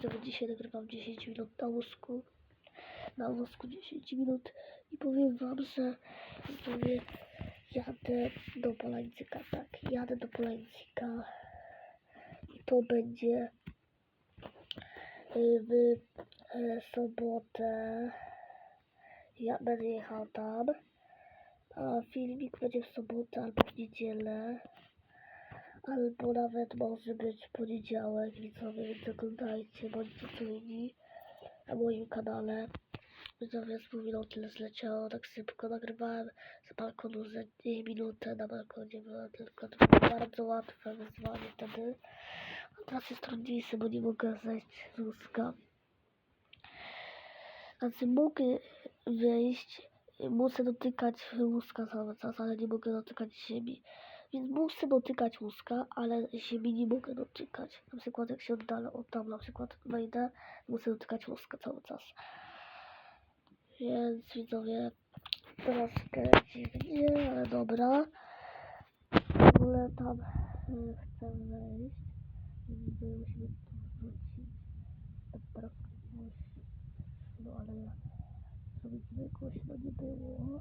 widzowie, dzisiaj nagrywam 10 minut na wózku. Na wózku 10 minut i powiem wam, że widzowie, jadę do Polańczyka, tak, jadę do Polańczyka i to będzie y, w e, sobotę. Ja będę jechał tam, a filmik będzie w sobotę albo w niedzielę. Albo nawet może być poniedziałek, widzowie, więc oglądajcie, bądźcie czujni na moim kanale. Widzowie, z pół minuty zleciało tak szybko, nagrywałem z balkonu za dwie minutę, na balkonie było tylko to było bardzo łatwe wyzwanie wtedy. A teraz jest trudniejsze, bo nie mogę zejść z łóżka. Znaczy mogę wyjść, muszę dotykać łóżka cały czas, ale nie mogę dotykać ziemi. Więc muszę dotykać łuska, ale ziemi nie mogę dotykać. Na przykład jak się oddalę od tam, na przykład wejdę, muszę dotykać łuska cały czas. Więc widzowie, troszkę dziwnie, ale dobra. W ogóle tam y, chcę wejść, musimy tu wrócić. Tak głośno, no ale ja żeby zbyt głośno nie było.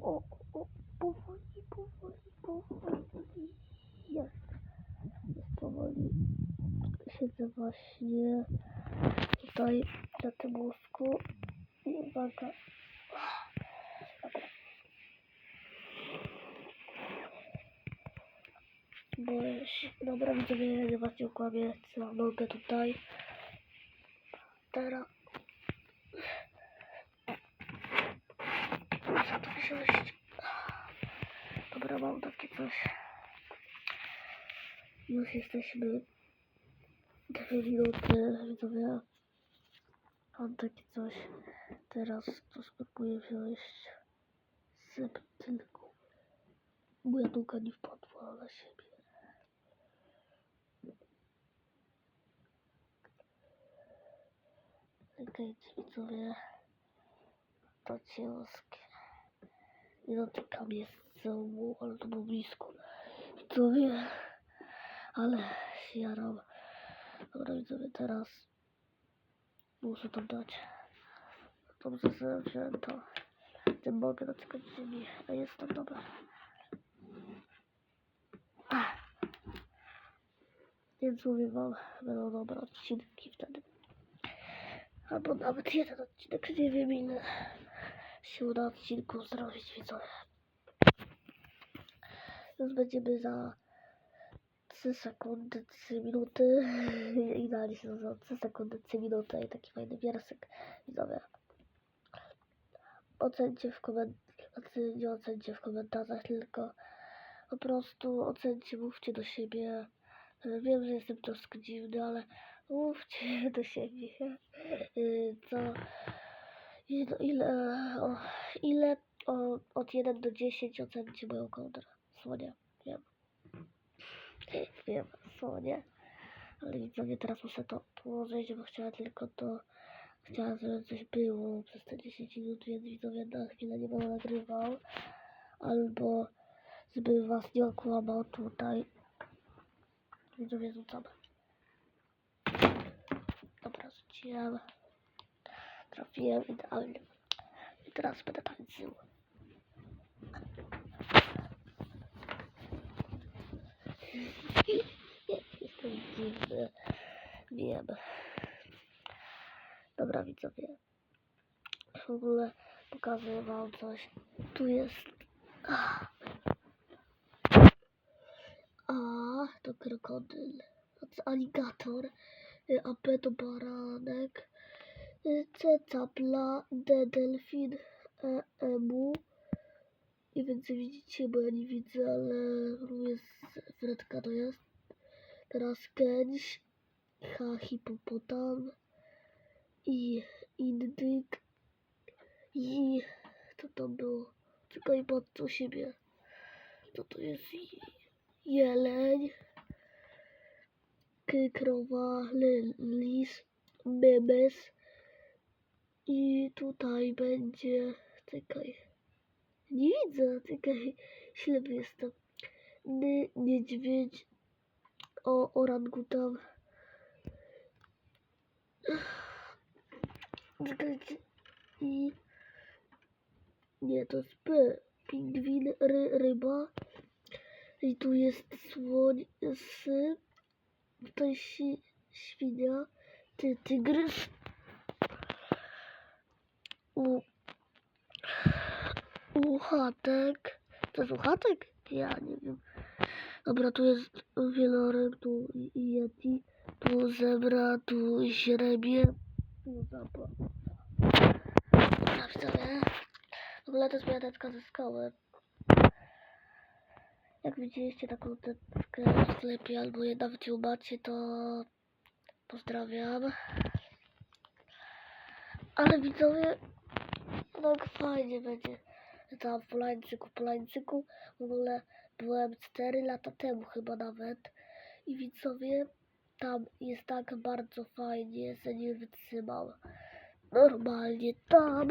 O, o, powoli, powoli, powoli. Jest. Jest powoli. Siedzę właśnie tutaj na tym łóżku. I uwaga. Się. Dobra, widzowie, nie was nie ukłamię. Trzymam nogę tutaj. Teraz. Dobra, mam takie coś. Już jesteśmy minuty, widzowie. Mam takie coś. Teraz to spróbuję wziąć tylko. Moja noga nie wpadła na siebie. Czekajcie, widzowie. To ciężkie. Nie dotykam jest całą, ale to było blisko. Widzowie, ale się jaram. Dobra widzowie, teraz muszę to dać. Dobrze sobie wziąłem to. Nie mogę dotykać ziemi, a jest to dobre. Więc mówię wam, będą dobre odcinki wtedy. Albo nawet jeden odcinek, nie wiem ile się uda odcinku zrobić, widzowie. Już będziemy za 3 sekundy, 3 minuty. Idealnie się nazywa 3 sekundy, 3 minuty i taki fajny wiersek, widzowie. Ocencie w komentarzach, nie ocencie w komentarzach, tylko po prostu ocencie, mówcie do siebie. Wiem, że jestem troszkę dziwny, ale mówcie do siebie. Y, Co? Ile, ile, o, ile o, od 1 do 10 ocencie moją kołdrę? Słonie, wiem. Wiem, słonie. Ale widzowie, teraz muszę to położyć, bo chciałem tylko to... Chciałem, żeby coś było przez te 10 minut, więc widzowie na chwilę nie będę nagrywał. Albo żeby was nie okłamał tutaj. Widzowie, rzucam. Dobra, rzuciłem. Trafiłem idealnie. I teraz będę tańczył. Jestem dziwny. Wiem. Dobra widzowie. W ogóle pokażę wam coś. Tu jest... A, to krokodyl. A to aligator. Y, A B to baranek. Y, C capla. D delfin. E emu. Nie czy widzicie, bo ja nie widzę, ale jest fredka to jest. Teraz gęś. H hipopotam. I indyk. I co to było? Czekaj, patrz u siebie. Co to jest? Jeleń. Krowa, lis, memes. I tutaj będzie. Czekaj. Nie widzę, tylko ślepy jestem. Ny, niedźwiedź, o orangutan. Czekajcie. I... Nie, to jest P. Pingwin, ry, ryba. I tu jest słoń, sy. Tutaj si, świnia. Ty, tygrys. U, Uchatek. To jest? Ja nie wiem. Dobra, tu jest wieloryb, tu yeti, tu zebra, tu źrebie, tu zapa. Dobra, widzowie. W ogóle to jest moja teczka ze szkoły. Jak widzieliście taką teczkę w sklepie albo je nawet ją macie, to pozdrawiam. Ale widzowie, tak fajnie będzie. W Polańczyku, Polańczyku w ogóle byłem 4 lata temu chyba nawet. I widzowie, tam jest tak bardzo fajnie, że nie wytrzymam. Normalnie tam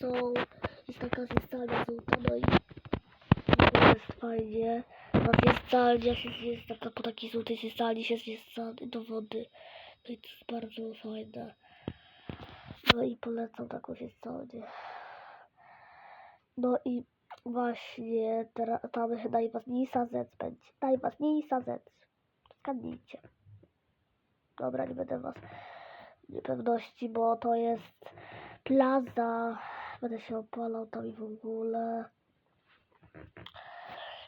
są, jest taka zjeżdżalnia żółta, no i jest fajnie. Na zjeżdżalnia się jest taka, po takiej żółtej zjeżdżalni się zjeżdżamy do wody. No i to jest bardzo fajne. No i polecam taką zjeżdżalnię. No i właśnie tam najważniejsza rzecz będzie. Najważniejsza rzecz. Zgadnijcie. Dobra, nie będę was niepewności, bo to jest plaza. Będę się opalał tam i w ogóle.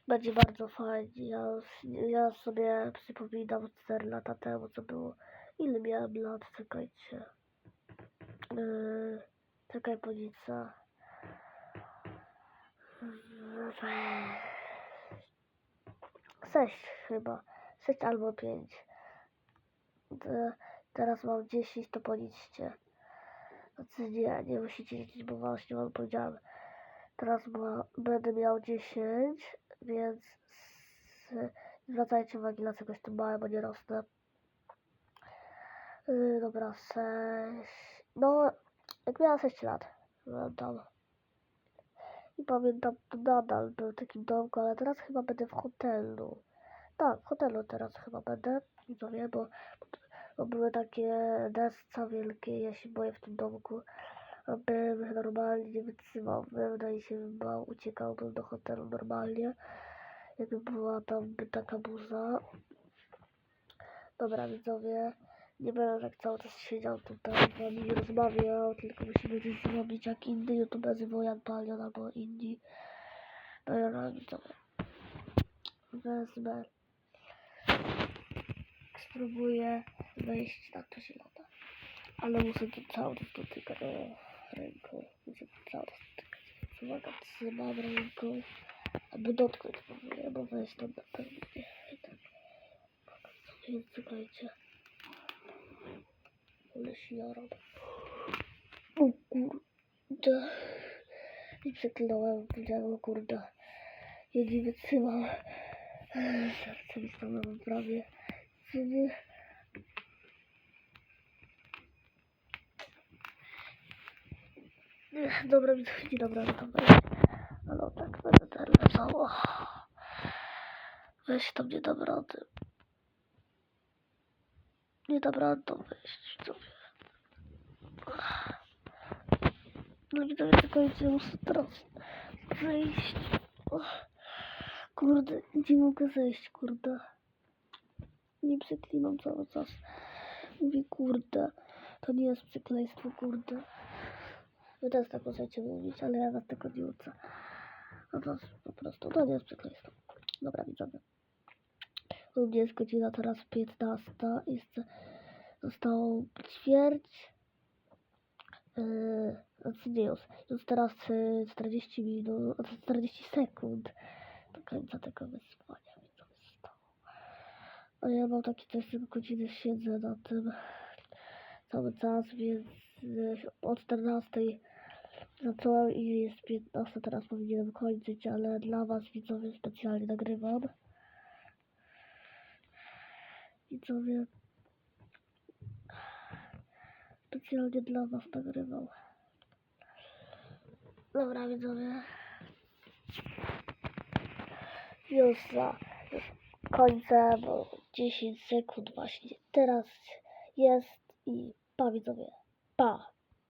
Będzie bardzo fajnie. Ja, ja sobie przypominam 4 lata temu, co było. Ile miałem lat? Czekajcie. Yy, czekaj, policja. Sześć chyba. Sześć albo pięć. Te- Teraz mam 10, to policzcie. Znaczy nie, nie musicie liczyć, bo właśnie wam powiedziałem. Teraz ma, będę miał 10, więc s- zwracajcie uwagę na czegoś tu małe, bo nie rosnę. Yy, dobra, 6. No, jak miałem 6 lat, byłem tam. I pamiętam, nadal był w takim domku, ale teraz chyba będę w hotelu. Tak, w hotelu teraz chyba będę, widzowie, bo, bo były takie desca wielkie, ja się boję w tym domku. Bym normalnie nie wytrzymał, bym no i się bał, uciekałbym do hotelu normalnie. Jakby była tam taka burza. Dobra, widzowie, nie będę tak cały czas siedział tutaj, z wami nie rozmawiał, tylko musimy coś zrobić jak inny youtuberzy, Wojan Palion albo inni. Dobra, widzowie. Wezmę. Spróbuję wejść na to zielone. Ale muszę to cały czas dotykać ręką. Muszę to cały czas dotykać. Uwaga, trzymam ręką. Albo dotknąć spróbuję, bo wejść tam na pewno nie. I tak. Więc czekajcie. Ale się jaram. O kurde. I przekląłem, powiedziałem, kurde. Ja nie wytrzymam. Serce mi stanęło prawie. Ech, Dobra, widzę, dobra, dobra. Ale o tak będę teraz cało. Weź to nie dam rady. Nie dam to wejść. No widzowie, tylko idzie, muszę teraz zejść. Kurde, nie mogę zejść, kurde. Nie przeklinam cały czas. Mówię, kurde. To nie jest przekleństwo, kurde. Wy też tak możecie mówić, ale ja was tego nie uczę. No to po prostu, to nie jest przekleństwo. Dobra, widzowie. U mnie jest godzina teraz 15. Jeszcze zostało ćwierć. Yy, znaczy nie już. Już teraz yy, 40 minut, znaczy 40 sekund do końca tego wysłania. Widzowie, zostało. A ja mam takie też godziny siedzę na tym cały czas, więc yy, od 14 zacząłem i jest 15, teraz powinienem kończyć, ale dla was widzowie specjalnie nagrywam. Widzowie specjalnie dla was nagrywam. Dobra widzowie. Już za bo 10 sekund właśnie teraz jest i pa widzowie. Pa!